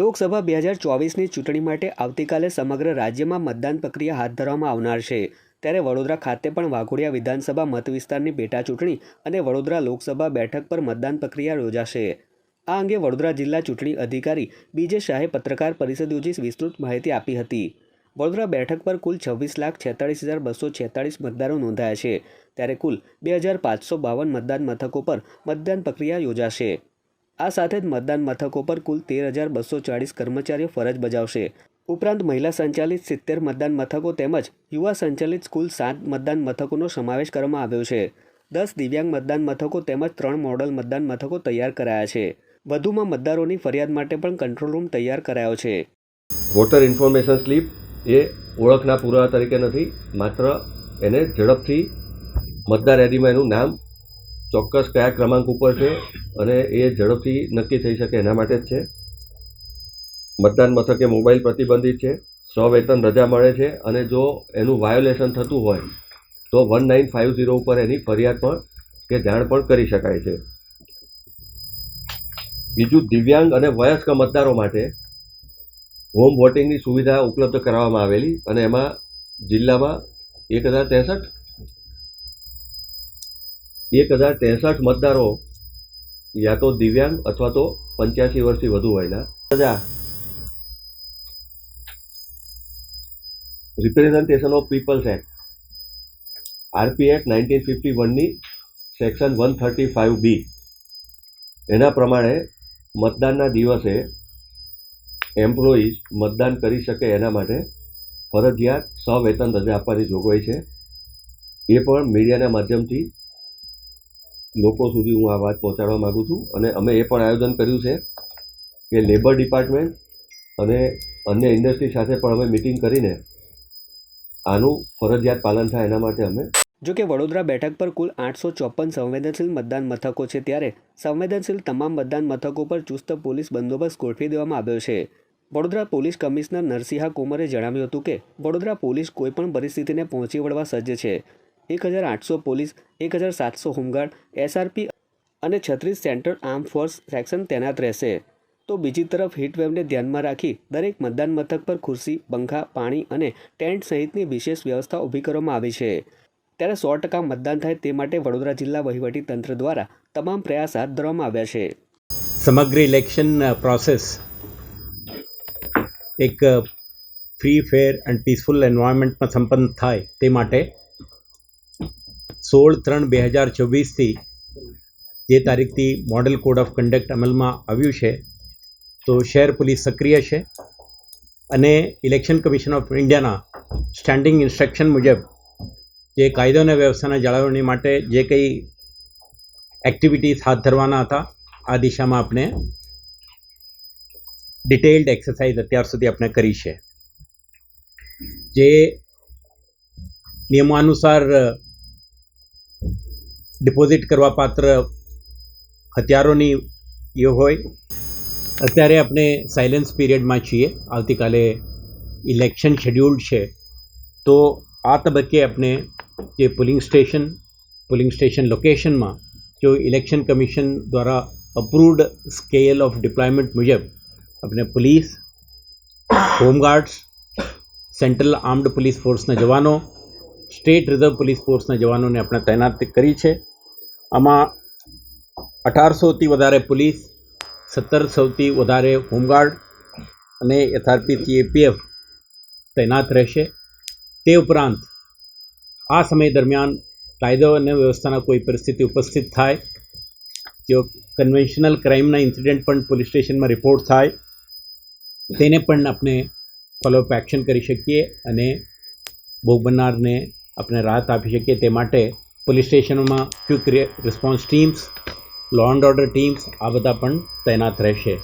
લોકસભા બે હજાર ચોવીસની ચૂંટણી માટે આવતીકાલે સમગ્ર રાજ્યમાં મતદાન પ્રક્રિયા હાથ ધરવામાં આવનાર છે. ત્યારે વડોદરા ખાતે પણ વાઘોડિયા વિધાનસભા મત વિસ્તારની પેટા ચૂંટણી અને વડોદરા લોકસભા બેઠક પર મતદાન પ્રક્રિયા યોજાશે. આ અંગે વડોદરા જિલ્લા ચૂંટણી અધિકારી બીજે શાહે પત્રકાર પરિષદ યોજી વિસ્તૃત માહિતી આપી હતી. વડોદરા બેઠક પર કુલ છવ્વીસ લાખ છેતાળીસ હજાર બસો છેતાળીસ મતદારો નોંધાયા છે. ત્યારે કુલ બે હજાર પાંચસો બાવન મતદાન મથકો પર મતદાન પ્રક્રિયા યોજાશે. આ સાથે જ મતદાન મથકો પર કુલ તેર હજાર બસો ચાળીસ કર્મચારીઓ ફરજ બજાવશે. ઉપરાંત મહિલા સંચાલિત સિત્તેર મતદાન મથકો તેમજ યુવા સંચાલિત કુલ સાત મતદાન મથકોનો સમાવેશ કરવામાં આવ્યો છે. દસ દિવ્યાંગ મતદાન મથકો તેમજ ત્રણ મોડલ મતદાન મથકો તૈયાર કરાયા છે. વધુમાં મતદારોની ફરિયાદ માટે પણ કંટ્રોલ રૂમ તૈયાર કરાયો છે. વોટર ઇન્ફોર્મેશન સ્લીપ એ ઓળખના પુરાવા તરીકે નથી, માત્ર એને ઝડપથી મતદાર યાદીમાં એનું નામ ચોક્કસ કયા ક્રમાંક ઉપર છે અને એ ઝડપથી નક્કી થઈ શકે એના માટે જ છે. મતદાન મથકે મોબાઈલ પ્રતિબંધિત છે સવેતન રજા મળે છે અને જો એનું વાયોલેશન થતું હોય, તો વન નાઇન ફાઇવ ઝીરો ઉપર એની ફરિયાદ પણ કે જાણ પણ કરી શકાય છે. બીજું, દિવ્યાંગ અને વયસ્ક મતદારો માટે હોમ વોટિંગની સુવિધા ઉપલબ્ધ કરાવવામાં આવેલી અને એમાં જિલ્લામાં એક હજાર ત્રેસઠ એક હજાર ત્રેસઠ મતદારો યા તો દિવ્યાંગ અથવા તો પંચ્યાસી વર્ષથી વધુ વયના પ્રજા representation of peoples act RP act nineteen fifty વનની section one thirty five B એના પ્રમાણે મતદાનના દિવસે એમ્પ્લોઈઝ મતદાન કરી શકે એના માટે ફરજિયાત સવેતન રજા આપવાની જોગવાઈ છે. એ પણ મીડિયાના માધ્યમથી લોકો સુધી હું આ વાત પહોંચાડવા માગું છું અને અમે એ પણ આયોજન કર્યું છે કે લેબર ડિપાર્ટમેન્ટ અને અન્ય ઇન્ડસ્ટ્રી સાથે પણ અમે મિટિંગ કરીને આનું ફરજિયાત પાલન થાય એના માટે અમે જો કે વડોદરા બેઠક પર કુલ આઠસો ચોપન સંવેદનશીલ મતદાન મથકો છે ત્યારે સંવેદનશીલ તમામ મતદાન મથકો પર ચુસ્ત પોલીસ બંદોબસ્ત ગોઠવી દેવામાં આવ્યો છે. વડોદરા પોલીસ કમિશનર નરસિંહા કુમારે જણાવ્યું હતું કે વડોદરા પોલીસ કોઈપણ પરિસ્થિતિને પહોંચી વળવા સજ્જ છે. એક હજાર આઠસો પોલીસ, એક હજાર સાતસો હોમગાર્ડ એસઆરપી અને છત્રીસ સેન્ટ્રલ આર્મ ફોર્સ સેક્શન તૈનાત રહેશે. તો બીજી તરફ હીટવેવને ધ્યાનમાં રાખી દરેક મતદાન મથક પર ખુરશી, પંખા, પાણી અને ટેન્ટ સહિતની વિશેષ વ્યવસ્થા ઊભી કરવામાં આવી છે. ત્યારે સો ટકા મતદાન થાય તે માટે વડોદરા જિલ્લા વહીવટી તંત્ર દ્વારા તમામ પ્રયાસ હાથ ધરવામાં આવ્યા છે. સમગ્ર ઇલેક્શન પ્રોસેસ એક ફ્રી, ફેર એન્ડ પીસફુલ એન્વાયરમેન્ટમાં સંપન્ન થાય તે માટે સોળ ત્રણ બે હજાર ચોવીસથી જે તારીખથી મોડેલ કોડ ઓફ કન્ડક્ટ અમલમાં આવ્યું છે, તો શહેર પોલીસ સક્રિય છે અને ઇલેક્શન કમિશન ઓફ ઇન્ડિયાના સ્ટેન્ડિંગ ઇન્સ્ટ્રક્શન મુજબ જે કાયદો અને વ્યવસ્થાના જાળવણી માટે જે કંઈ એક્ટિવિટીઝ હાથ ધરવાના હતા, આ દિશામાં આપણે ડિટેલ્ડ એક્સરસાઇઝ અત્યાર સુધી આપણે કરી છે. જે નિયમાનુસાર ડિપોઝિટ કરવા પાત્ર હથિયારોની એ હોય. અત્યારે આપણે સાયલેન્સ પીરિયડમાં છીએ. આવતીકાલે ઇલેક્શન શેડ્યુલ્ડ છે. તો આ તબક્કે આપણે જે પોલિંગ સ્ટેશન પોલિંગ સ્ટેશન લોકેશનમાં જો ઇલેક્શન કમિશન દ્વારા અપ્રૂવડ સ્કેલ ઓફ ડિપ્લોયમેન્ટ મુજબ આપણે police home guards central armed police ફોર્સના જવાનો સ્ટેટ રિઝર્વ પોલીસ ફોર્સના જવાનોને આપણે તૈનાત કરી છે. આમાં અઢારસોથી વધારે પોલીસ સત્તર સૌથી વધારે હોમગાર્ડ અને એસઆરપીથી એપીએફ તૈનાત રહેશે. તે ઉપરાંત આ સમય દરમિયાન કાયદો અને વ્યવસ્થાના કોઈ પરિસ્થિતિ ઉપસ્થિત થાય, જો કન્વેન્શનલ ક્રાઇમના ઇન્સિડન્ટ પણ પોલીસ સ્ટેશનમાં રિપોર્ટ થાય, તેને પણ આપણે ફોલોઅપ એક્શન કરી શકીએ અને ભોગ બનનારને આપણે રાહત આપી શકીએ તે માટે police સ્ટેશનોમાં quick response teams law and order teams આ બધા પણ તૈનાત રહેશે